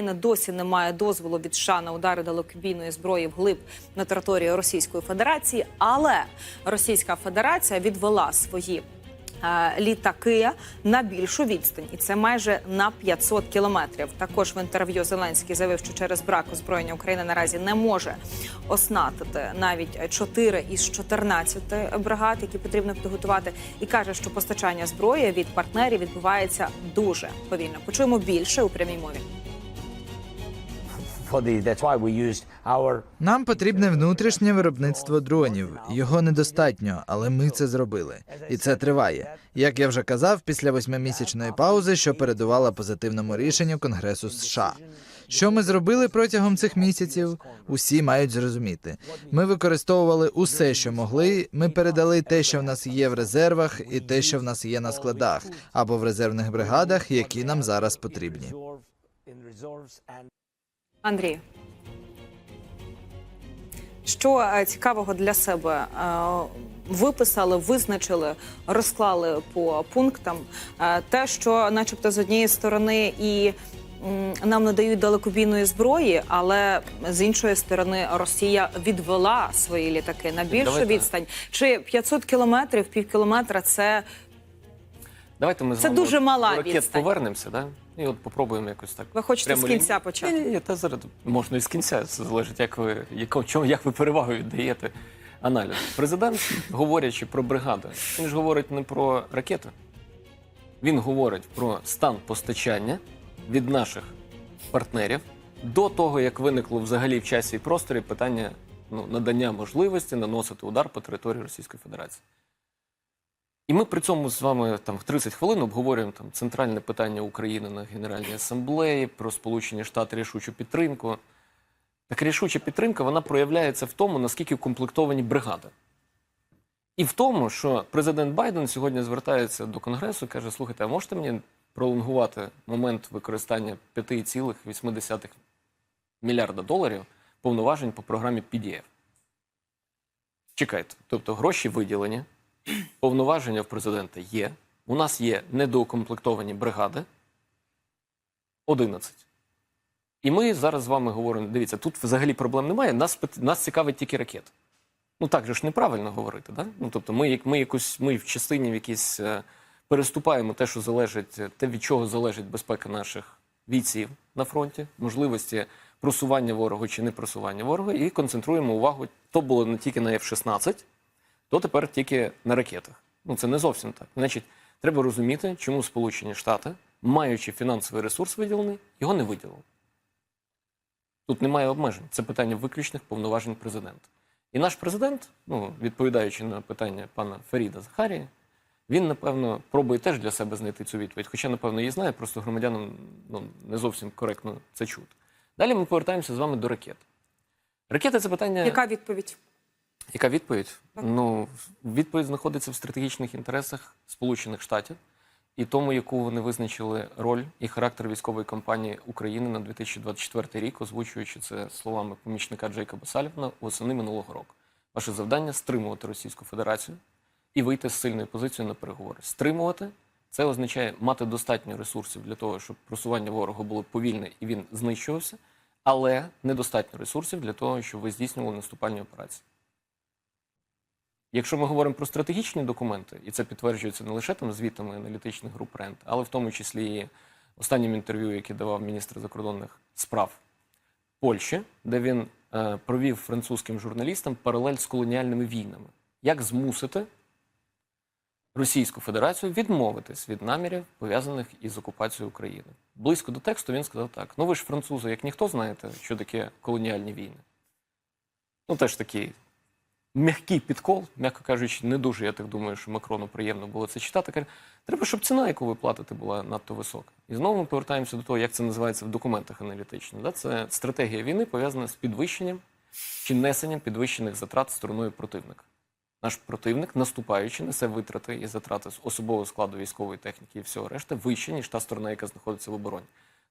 Україна досі не має дозволу від США на удари далекобійної зброї вглиб на територію Російської Федерації, але Російська Федерація відвела свої е, літаки на більшу відстань, і це майже на 500 кілометрів. Також в інтерв'ю Зеленський заявив, що через брак озброєння Україна наразі не може оснастити навіть 4 із 14 бригад, які потрібно підготувати, і каже, що постачання зброї від партнерів відбувається дуже повільно. Почуємо більше у прямій мові. Нам потрібне внутрішнє виробництво дронів. Його недостатньо, але ми це зробили, і це триває. Як я вже казав, після восьмимісячної паузи, що передувала позитивному рішенню Конгресу США. Що ми зробили протягом цих місяців? Усі мають зрозуміти. Ми використовували усе, що могли. Ми передали те, що в нас є в резервах, і те, що в нас є на складах, або в резервних бригадах, які нам зараз потрібні. Андрій, що е, цікавого для себе е, виписали, визначили, розклали по пунктам Е, те, що, начебто, з однієї сторони і нам надають далекобійної зброї, але з іншої сторони Росія відвела свої літаки на більшу Давайте. відстань. Чи 500 кілометрів, пів кілометра це Давайте ми з Це вами дуже мала ракет відстань. повернемося, да? І от попробуємо якось так. ви хочете з кінця лінію. почати? Ні, ні, та зараз можна і з кінця. Це залежить, як ви яко, чому, як ви перевагу віддаєте аналіз. Президент, говорячи про бригади, він ж говорить не про ракети. Він говорить про стан постачання від наших партнерів до того, як виникло взагалі в часі і просторі питання ну, надання можливості наносити удар по території Російської Федерації. І ми при цьому з вами там в 30 хвилин обговорюємо там центральне питання України на Генеральній асамблеї про Сполучені Штати рішучу підтримку. Так рішуча підтримка вона проявляється в тому, наскільки укомплектовані бригади. І в тому, що президент Байден сьогодні звертається до Конгресу і каже: слухайте, а можете мені пролонгувати момент використання 5,8 мільярда доларів повноважень по програмі PDF? Чекайте, тобто гроші виділені, повноваження в президента є. У нас є недоукомплектовані бригади 11. І ми зараз з вами говоримо: дивіться, тут взагалі проблем немає. Нас, нас цікавить тільки ракети. Ну так же ж неправильно говорити, да? Ну тобто, ми, ми якось ми в частині в якійсь е, переступаємо те, що залежить, те, від чого залежить безпека наших бійців на фронті, можливості просування ворога чи не просування ворога, і концентруємо увагу. То було не тільки на F-16, то тепер тільки на ракетах. Ну це не зовсім так. Значить, треба розуміти, чому Сполучені Штати, маючи фінансовий ресурс виділений, його не виділили. Тут немає обмежень. Це питання виключних повноважень президента. І наш президент, ну, відповідаючи на питання пана Фаріда Захарії, він, напевно, пробує теж для себе знайти цю відповідь. Хоча, напевно, її знає, просто громадянам ну, не зовсім коректно це чути. Далі ми повертаємося з вами до ракет. Ракети це питання. Яка відповідь? Яка відповідь? Ну, відповідь знаходиться в стратегічних інтересах Сполучених Штатів і тому, яку вони визначили роль і характер військової кампанії України на 2024 рік, озвучуючи це словами помічника Джейкоба Салівана восени минулого року. Ваше завдання стримувати Російську Федерацію і вийти з сильною позицією на переговори. Стримувати це означає мати достатньо ресурсів для того, щоб просування ворога було повільне і він знищувався, але недостатньо ресурсів для того, щоб ви здійснювали наступальні операції. Якщо ми говоримо про стратегічні документи, і це підтверджується не лише там звітами аналітичних груп РЕНТ, але в тому числі і останнім інтерв'ю, яке давав міністр закордонних справ Польщі, де він е, провів французьким журналістам паралель з колоніальними війнами. Як змусити Російську Федерацію відмовитись від намірів, пов'язаних із окупацією України? Близько до тексту він сказав так: ну ви ж французи, як ніхто знаєте, що таке колоніальні війни. Ну, теж такий м'який підкол, м'яко кажучи, не дуже, я так думаю, що Макрону приємно було це читати. Каже, треба, щоб ціна, яку ви платите, була надто висока. І знову ми повертаємося до того, як це називається в документах аналітично. Це стратегія війни пов'язана з підвищенням чи несенням підвищених затрат стороною противника. Наш противник, наступаючи, несе витрати і затрати з особового складу військової техніки і всього решта вище, ніж та сторона, яка знаходиться в обороні.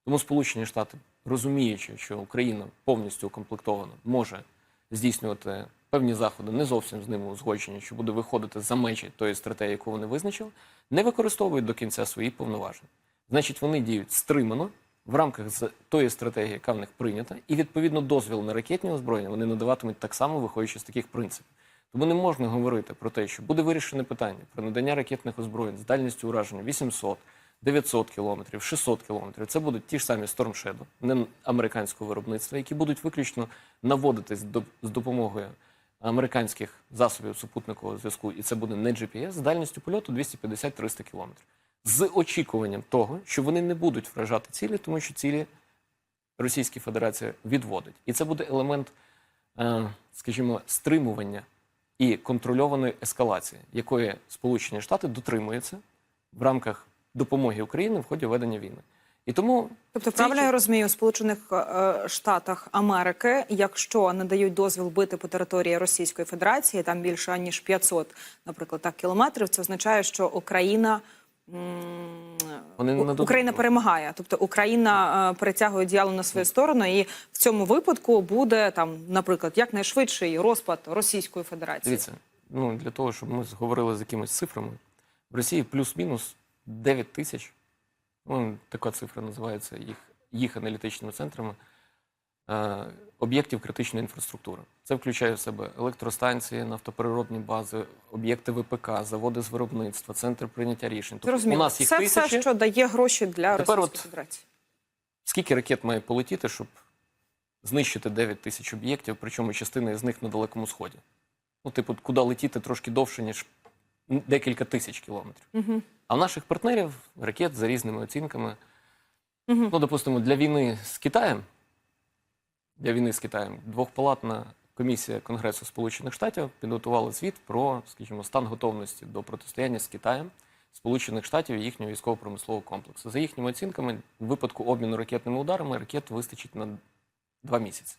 Тому Сполучені Штати, розуміючи, що Україна повністю укомплектована, може здійснювати певні заходи, не зовсім з ними узгоджені, що буде виходити за межі тої стратегії, яку вони визначили, не використовують до кінця свої повноваження. Значить, вони діють стримано, в рамках тої стратегії, яка в них прийнята, і відповідно дозвіл на ракетні озброєння вони надаватимуть так само, виходячи з таких принципів. Тому не можна говорити про те, що буде вирішене питання про надання ракетних озброєнь з дальністю ураження 800, 900 кілометрів, 600 кілометрів. Це будуть ті ж самі Storm Shadow, не американського виробництва, які будуть виключно наводитись до, з допомогою американських засобів супутникового зв'язку, і це буде не GPS, з дальністю польоту 250-300 кілометрів. З очікуванням того, що вони не будуть вражати цілі, тому що цілі Російська Федерація відводить. І це буде елемент, е, скажімо, стримування і контрольованої ескалації, якої Сполучені Штати дотримуються в рамках допомоги Україні в ході ведення війни. І тому Тобто, правильно я розумію, у Сполучених е, Штатах Америки, якщо надають дозвіл бити по території Російської Федерації, там більше ніж 500, наприклад, так кілометрів, це означає, що Україна. Вони не Україна перемагає, тобто Україна е, перетягує діяло на свою сторону, і в цьому випадку буде там, наприклад, якнайшвидший розпад Російської Федерації. Дивіться, ну для того, щоб ми говорили з якимись цифрами, в Росії плюс-мінус 9 тисяч, ну, така цифра називається їх, їх аналітичними центрами, е, об'єктів критичної інфраструктури. Це включає в себе електростанції, нафтопереробні бази, об'єкти ВПК, заводи з виробництва, центри прийняття рішень. Тобто у нас їх це тисячі. все, що дає гроші для Тепер Російської от- Федерації. Скільки ракет має полетіти, щоб знищити 9 тисяч об'єктів, причому частина з них на Далекому Сході? Ну, типу, куди летіти трошки довше, ніж декілька тисяч кілометрів. Угу. А в наших партнерів ракет за різними оцінками. Угу. Ну, допустимо, для війни з Китаєм, для війни з Китаєм, двохпалатна комісія Конгресу Сполучених Штатів підготувала звіт про, скажімо, стан готовності до протистояння з Китаєм, Сполучених Штатів і їхнього військово-промислового комплексу. За їхніми оцінками, в випадку обміну ракетними ударами ракет вистачить на два місяці.